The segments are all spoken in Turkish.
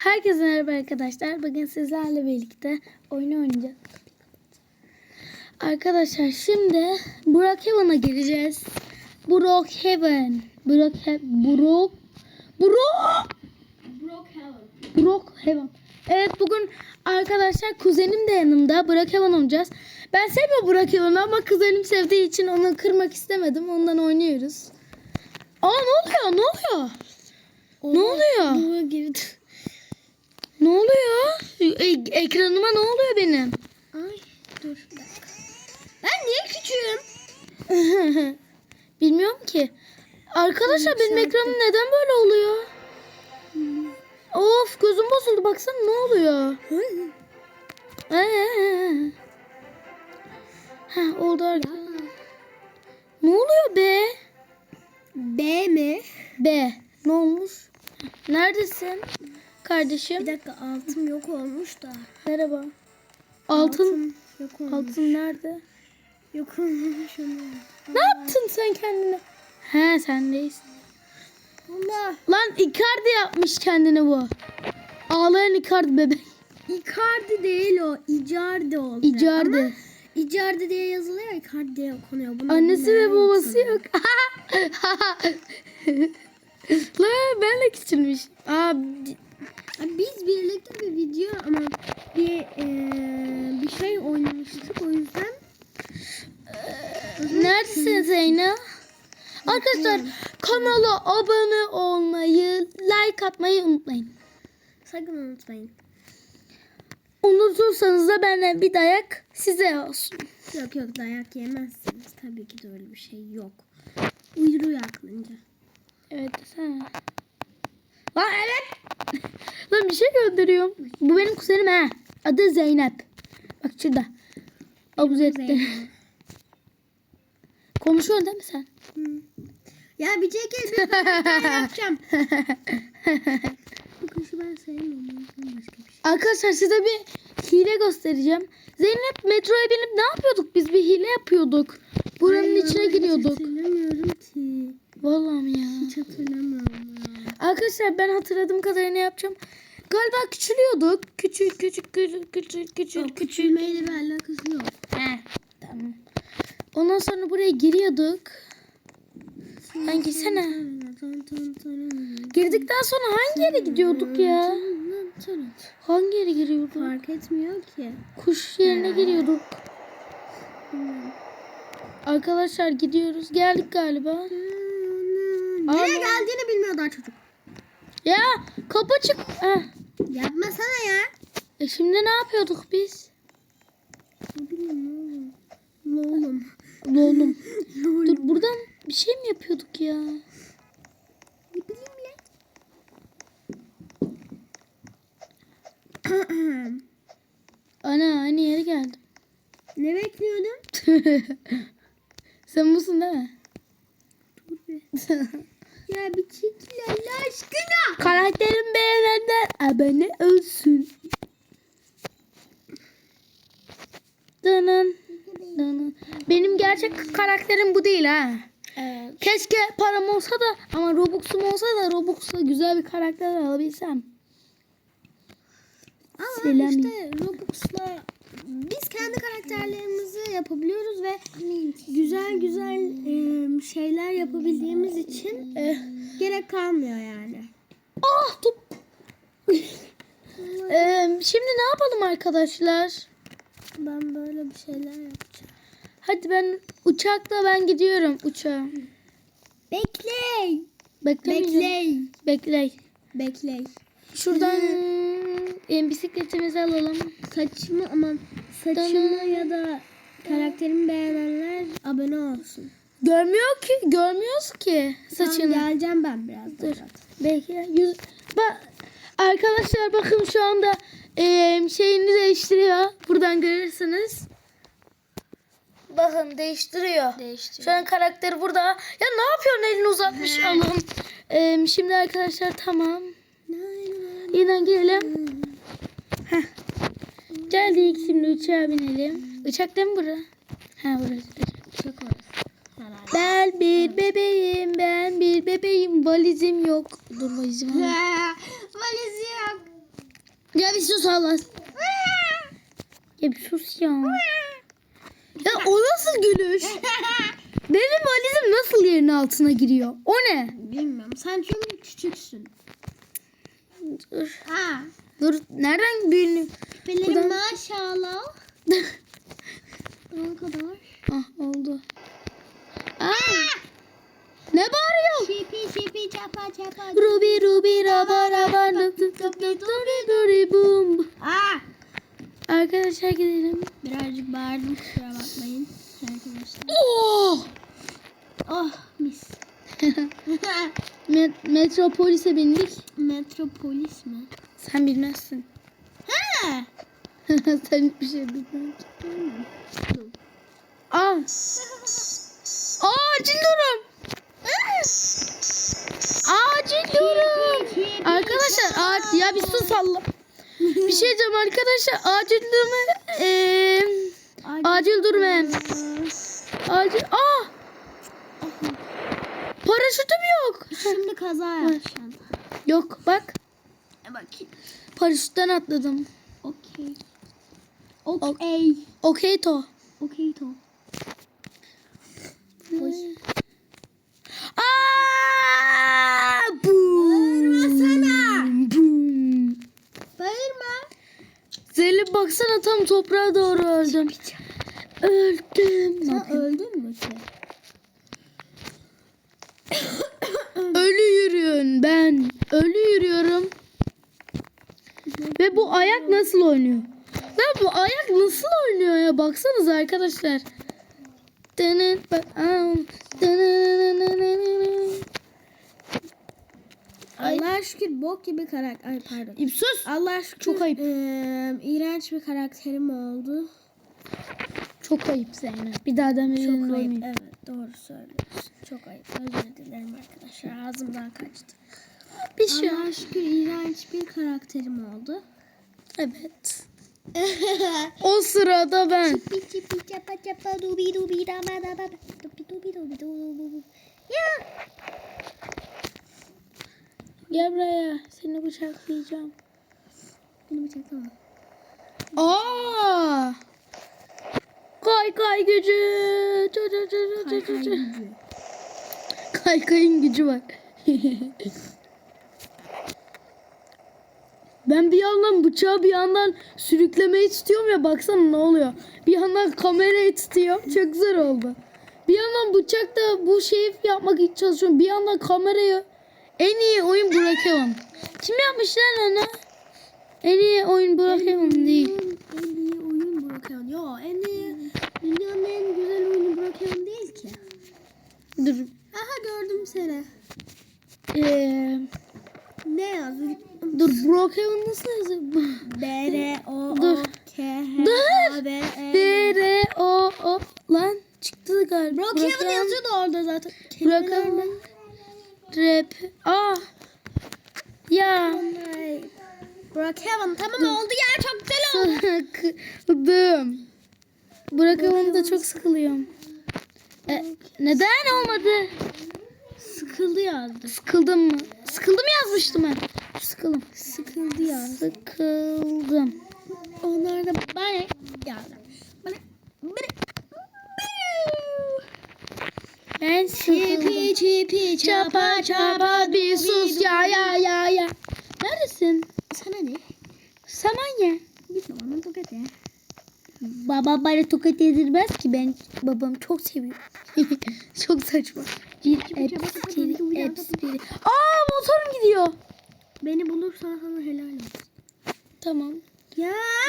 Herkese merhaba arkadaşlar. Bugün sizlerle birlikte oyun oynayacağız. Arkadaşlar şimdi Brookhaven'a gireceğiz. Brookhaven. Brookhaven. Brook. Brook. Brookhaven. Evet bugün arkadaşlar kuzenim de yanımda. Brookhaven oynayacağız. Ben sevmiyorum Brookhaven'ı ama kuzenim sevdiği için onu kırmak istemedim. Ondan oynuyoruz. Aa ne oluyor? Ne oluyor? Ne oluyor? Buna girdi. Ne oluyor? E- ekranıma ne oluyor benim? Ay dur bir dakika. Ben niye küçüğüm? Bilmiyorum ki. Arkadaşlar benim ekranım neden böyle oluyor? Of gözüm bozuldu baksana ne oluyor? Ee. Heh, oldu arkadaşlar. Ne oluyor be? B mi? Be. Ne olmuş? Neredesin? Kardeşim. Bir dakika altım yok olmuş da. Merhaba. Altın. yok olmuş. Altın nerede? Yok olmuş. Ne yaptın sen kendine? He sen değilsin. Allah. Lan Icardi yapmış kendine bu. Ağlayan Icardi bebek. Icardi değil o. Icardi oldu. Icardi. Ama Icardi diye yazılıyor. Icardi diye okunuyor. Bunu Annesi ve babası yoksa. yok. Lan ben de küçülmüş. Aa, Biz birlikte bir video ama bir eee, bir şey oynamıştık o yüzden. neredesin Zeyna? Arkadaşlar kanala abone olmayı, like atmayı unutmayın. Sakın unutmayın. Unutursanız da benden bir dayak size olsun. Yok yok dayak yemezsiniz. Tabii ki de öyle bir şey yok. Uyuruyor aklınca. Evet desene. Lan evet. Lan bir şey gönderiyorum. Bu benim kuzenim ha. Adı Zeynep. Bak şurada. Abuz etti. Konuşuyorsun değil mi sen? Ya bir çekil bir yapacağım. Bu kuşu ben sevmiyorum. Başka bir şey. Arkadaşlar size bir hile göstereceğim. Zeynep metroya binip ne yapıyorduk? Biz bir hile yapıyorduk. Buranın Ay, içine hiç giriyorduk. hatırlamıyorum ki. Vallahi ya? Hiç hatırlamıyorum. Arkadaşlar ben hatırladığım kadarıyla yapacağım. Galiba küçülüyorduk. Küçük küçük küçük küçük küçük Yok, küçülmeyle bir alakası yok. He, tamam. Ondan sonra buraya giriyorduk. Lan girsene. Girdikten sonra hangi yere gidiyorduk ya? Hangi yere giriyorduk? Fark etmiyor ki. Kuş yerine giriyorduk. Arkadaşlar gidiyoruz. Geldik galiba. Nereye geldiğini bilmiyor daha çocuk. Ya kapı çık. Heh. Yapmasana ya. E şimdi ne yapıyorduk biz? Ne bileyim oğlum. Oğlum. Lol. Dur buradan bir şey mi yapıyorduk ya? Ne bileyim lan. Ana aynı yere geldim. ne bekliyordun? Sen busun değil mi? Dur be. Ya bir çekil Allah aşkına. Karakterim beğenenler abone olsun. Dının. Dının. Benim gerçek karakterim bu değil ha. Evet. Keşke param olsa da ama Robux'um olsa da Robux'la güzel bir karakter alabilsem. Ama Selam. işte Robux'la biz kendi karakterlerimizi yapabiliyoruz ve güzel güzel e, şeyler yapabildiğimiz için Eh. gerek kalmıyor yani. Ah top. Eee, şimdi ne yapalım arkadaşlar? Ben böyle bir şeyler yapacağım. Hadi ben uçakla ben gidiyorum uçağa. Bekley. Beklemeyeceğim. Bekle. Bekley. Şuradan e, bisikletimizi alalım. Saçımı aman saçımı ya da karakterimi beğenenler abone olsun. Görmüyor ki, görmüyoruz ki saçını. Tamam, geleceğim ben biraz. Dur. Belki yüz. Bak arkadaşlar bakın şu anda e, şeyini değiştiriyor. Buradan görürsünüz. Bakın değiştiriyor. Değiştir. Şu an karakteri burada. Ya ne yapıyorsun elini uzatmış alım. E, şimdi arkadaşlar tamam. Yeniden girelim. Heh. Geldik şimdi uçağa binelim. Uçak değil mi bura? Ha burası. Çok orası. Herhalde. Ben bir bebeğim, ben bir bebeğim. Valizim yok. Dur valizim var. Valizi yok. Ya bir sus Allah. Ya bir sus ya. Ya o nasıl gülüş? Benim valizim nasıl yerin altına giriyor? O ne? Bilmiyorum. Sen çünkü küçüksün. Dur. Aa. Dur. Nereden büyünü? Küpelerim Buradan- maşallah. Ne kadar? ah oldu. Aa. Ne bağırıyor? Şipi şipi çapa çapa. Ruby ruby raba raba duri duri bum. Aa. Arkadaşlar gidelim. Birazcık bağırdım kusura bakmayın. Arkadaşlar. Oh! Oh mis. Met- Metropolis'e bindik. Metropolis mi? Sen bilmezsin. Ha. Sen bir şey bilmezsin. Aa. Acil durum. Acil durum. Arkadaşlar ac- ya bir sus Allah. Bir şey diyeceğim arkadaşlar acil durum eee acil durum. Acil aa paraşütüm yok. Şimdi kaza yapacağım. Yok bak Bakayım. paraşütten atladım. Okey. Okey. Okey to. Okey to. Aa! Bağırmasana. Bağırma. Zeynep baksana tam toprağa doğru öldüm. Öldüm. Sen öldün mü ki? Ölü yürüyün ben. Ölü yürüyorum. Ve bu ayak nasıl oynuyor? Ya bu ayak nasıl oynuyor ya? Baksanıza arkadaşlar. Allah'a şükür bok gibi karakter. Ay pardon. Sus. Allah'a şükür Çok ayıp. eee, iğrenç bir karakterim oldu. Çok ayıp Zeynep. Bir daha demeyin. Çok ayıp. Evet doğru söylüyorsun. Çok ayıp. Özür dilerim arkadaşlar. Ağzımdan kaçtı. Bir şey. Allah'a şükür iğrenç bir karakterim oldu. Evet. O sırada ben. Ya. Gel buraya. Seni bıçaklayacağım. Beni bıçaklama. Aa! Kay kay gücü. Çı çı çı çı çı çı. gücü. Kaykayın gücü var. ben bir yandan bıçağı bir yandan sürüklemeyi tutuyorum ya baksana ne oluyor. Bir yandan kamerayı tutuyorum. Çok güzel oldu. Bir yandan bıçakta bu şeyi yapmak için çalışıyorum. Bir yandan kamerayı en iyi oyun bırakamam. Kim yapmış lan onu? En iyi oyun bırakamam değil. En iyi oyun bırakan. Yo en iyi dünyanın en güzel oyunu bırakan değil ki. Dur. Aha gördüm seni. Ee, Ne yazıyor? dur Brookhaven nasıl yazıyor? B R O. O K H Dur. B E R O O lan çıktı galiba. Brookhaven yazıyordu orada zaten. Brookhaven Rap. Aa. Ya. Brookhaven tamam oldu ya çok güzel oldu. Sıkıldım. Brookhaven'da çok sıkılıyorum. E, neden olmadı? Sıkıldı yazdı. Sıkıldım mı? Sıkıldım yazmıştım ben. Sıkıldım. Sıkıldı yazdı. Sıkıldım. Onlar da bana yazdı. Bana bana Ben sıkıldım. Çipi çipi Çapa çapa bir sus ya ya ya ya. Neredesin? Sana ne? Samanya. Gitme bana tokat ya. Baba bana tokat yedirmez ki ben babam çok seviyor. çok saçma. Bir hepsi hepsi biri. Aa motorum gidiyor. Beni bulursan sana helal olsun. Tamam. Ya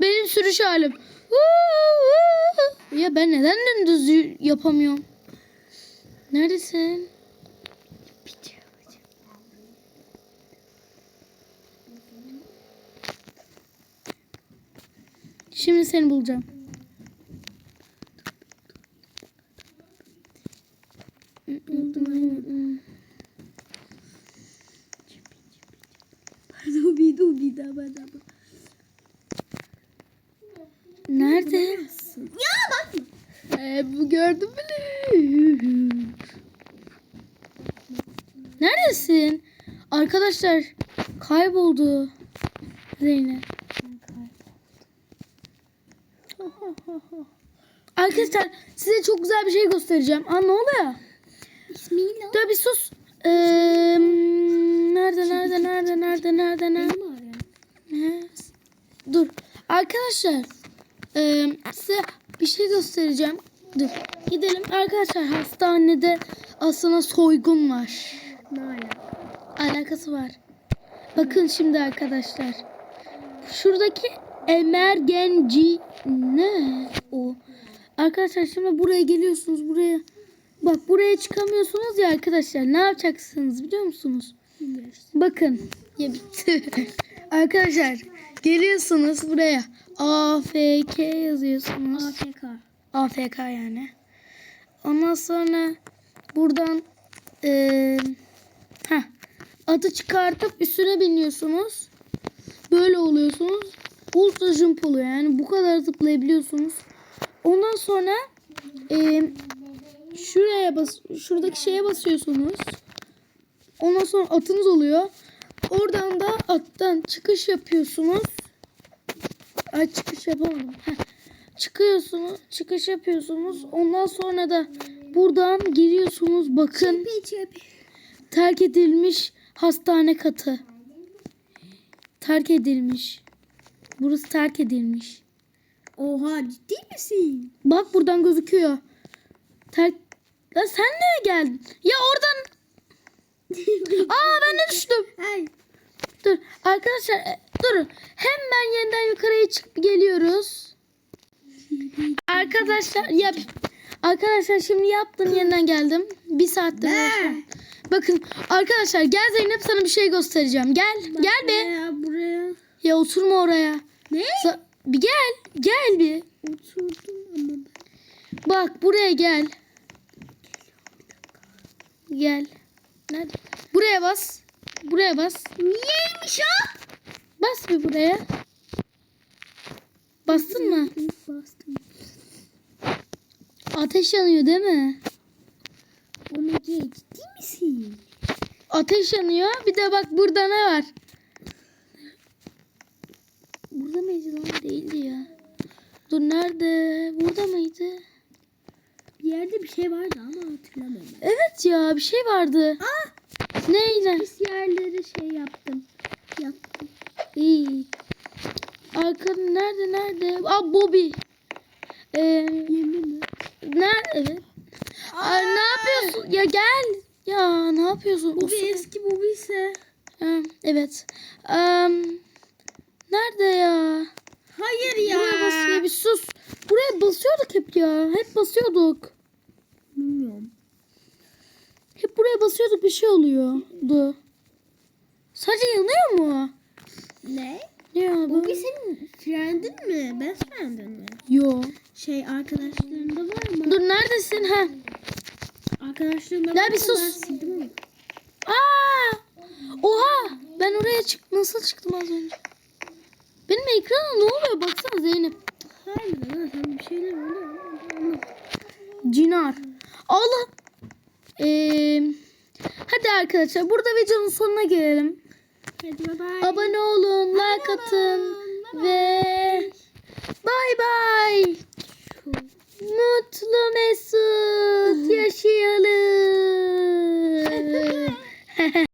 Benim sürüş halim. Ya ben neden dümdüz y- yapamıyorum? Neredesin? Şimdi seni bulacağım. Nerede? Ya bak. Ee, bu gördün mü? Neredesin? Arkadaşlar kayboldu. Zeynep. Arkadaşlar size çok güzel bir şey göstereceğim. Aa ne oluyor? Bismillah. Dur bir sus. Ee, nerede nerede nerede nerede nerede nerede? Ne? Dur. Arkadaşlar ee, size bir şey göstereceğim. Dur. Gidelim. Arkadaşlar hastanede aslında soygun var. Ne ala? Alakası var. Bakın şimdi arkadaşlar. Şuradaki emergenci ne o? Arkadaşlar şimdi buraya geliyorsunuz buraya. Bak buraya çıkamıyorsunuz ya arkadaşlar. Ne yapacaksınız biliyor musunuz? Bilmiyoruz. Bakın. Ya bitti. arkadaşlar geliyorsunuz buraya. AFK yazıyorsunuz. AFK. AFK yani. Ondan sonra buradan eee heh, atı çıkartıp üstüne biniyorsunuz. Böyle oluyorsunuz. Ultra jump oluyor yani bu kadar zıplayabiliyorsunuz. Ondan sonra eee, şuraya bas şuradaki şeye basıyorsunuz. Ondan sonra atınız oluyor. Oradan da attan çıkış yapıyorsunuz. Ay çıkış yapamadım. Heh çıkıyorsunuz, çıkış yapıyorsunuz. Ondan sonra da buradan giriyorsunuz. Bakın Çepi çepi. terk edilmiş hastane katı. Terk edilmiş. Burası terk edilmiş. Oha ciddi misin? Bak buradan gözüküyor. Terk... Ya sen nereye geldin? Ya oradan... Aa ben de düştüm. Ay. Dur arkadaşlar e, durun. Hemen yeniden yukarıya çıkıp geliyoruz. Arkadaşlar ya arkadaşlar şimdi yaptım yeniden geldim. Bir saattir uğraşıyorum. Bakın arkadaşlar gel Zeynep sana bir şey göstereceğim. Gel gel be. Buraya buraya. Ya oturma oraya. Ne? Sa- bir gel. Gel bir. Oturdum ama ben. Bak buraya gel. Gel. Nerede? Buraya bas. Buraya bas. Niyeymiş o? Bas bir buraya. Bastın mı? Bastım. Ateş yanıyor değil mi? Omega ciddi misin? Ateş yanıyor. Bir de bak burada ne var? Burada mıydı lan? Değildi ya. Dur nerede? Burada mıydı? Bir yerde bir şey vardı ama hatırlamıyorum. Evet ya bir şey vardı. Aa! Neyle? Pis yerleri şey yaptım. Yaptım. İyi. Arkada nerede nerede? Aa Bobby. Ee, Yemin mi? nerede? Evet. Aa, ne yapıyorsun? Ya gel. Ya ne yapıyorsun? Bir eski bu ise. Ha, evet. Am, nerede ya? Hayır ya. Buraya basıyor bir sus. Buraya basıyorduk hep ya. Hep basıyorduk. Bilmiyorum. Hep buraya basıyorduk bir şey oluyordu. Sadece yanıyor mu? Ne? Ya Bu bu. bir senin friendin mi? Best friendin mi? Yo. Şey arkadaşlarında var mı? Dur neredesin ha? Arkadaşlarında var bir mı? sus. Ben. Aa! Oha! Ben oraya çık nasıl çıktım az önce? Ekrana ne oluyor? Baksana Zeynep. Hayır lan sen bir şeyler oluyor. Cinar. Allah. Ee, hadi arkadaşlar burada videonun sonuna gelelim. Hadi bay bay. Abone olun, like atın ve bay bay. Mutlu Mesut yaşayalım.